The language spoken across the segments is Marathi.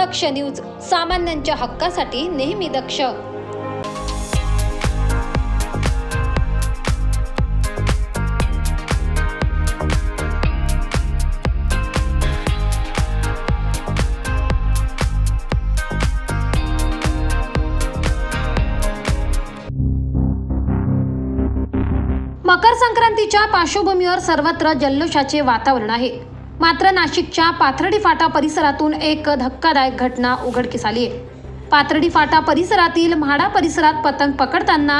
दक्ष न्यूज सामान्यांच्या हक्कासाठी नेहमी दक्ष. मकर संक्रांतीच्या पार्श्वभूमीवर सर्वत्र जल्लोषाचे वातावरण आहे. मात्र नाशिकच्या पाथर्डी फाटा परिसरातून एक धक्कादायक घटना उघडकीस आली आहे. पाथर्डी फाटा परिसरातील म्हाडा परिसरात पतंग पकडताना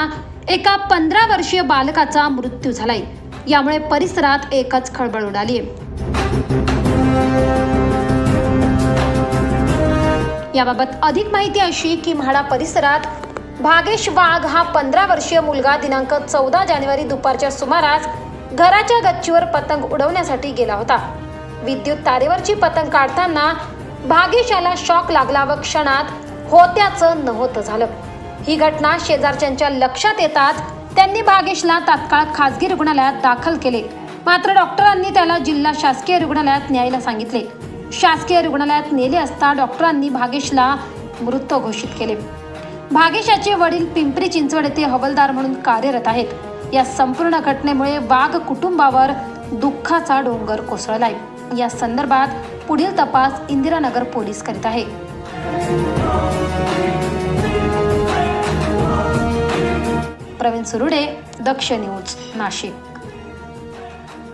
एका पंधरा वर्षीय बालकाचा मृत्यू झालाय. यामुळे परिसरात एकच खळबळ उडाली आहे. याबाबत अधिक माहिती अशी की म्हाडा परिसरात भागेश वाघ हा पंधरा वर्षीय मुलगा दिनांक चौदा जानेवारी दुपारच्या सुमारास घराच्या गच्चीवर पतंग उडवण्यासाठी गेला होता. विद्युत तारेवरची पतंग काढताना भागेशाला शॉक लागला व क्षणात होत्याचं नव्हतं झालं. ही घटना शेजारच्यांच्या लक्षात येताच त्यांनी भागेशला तात्काळ खासगी रुग्णालयात दाखल केले. मात्र डॉक्टरांनी त्याला जिल्हा शासकीय रुग्णालयात न्यायला सांगितले. शासकीय रुग्णालयात नेले असता डॉक्टरांनी भागेशला मृत घोषित केले. भागेशाचे वडील पिंपरी चिंचवड येथे हवालदार म्हणून कार्यरत आहेत. या संपूर्ण घटनेमुळे वाघ कुटुंबावर दुःखाचा डोंगर कोसळलाय. या संदर्भात पुढील तपास इंदिरानगर पोलीस करीत आहे. प्रवीण सुरुडे दक्ष न्यूज नाशिक.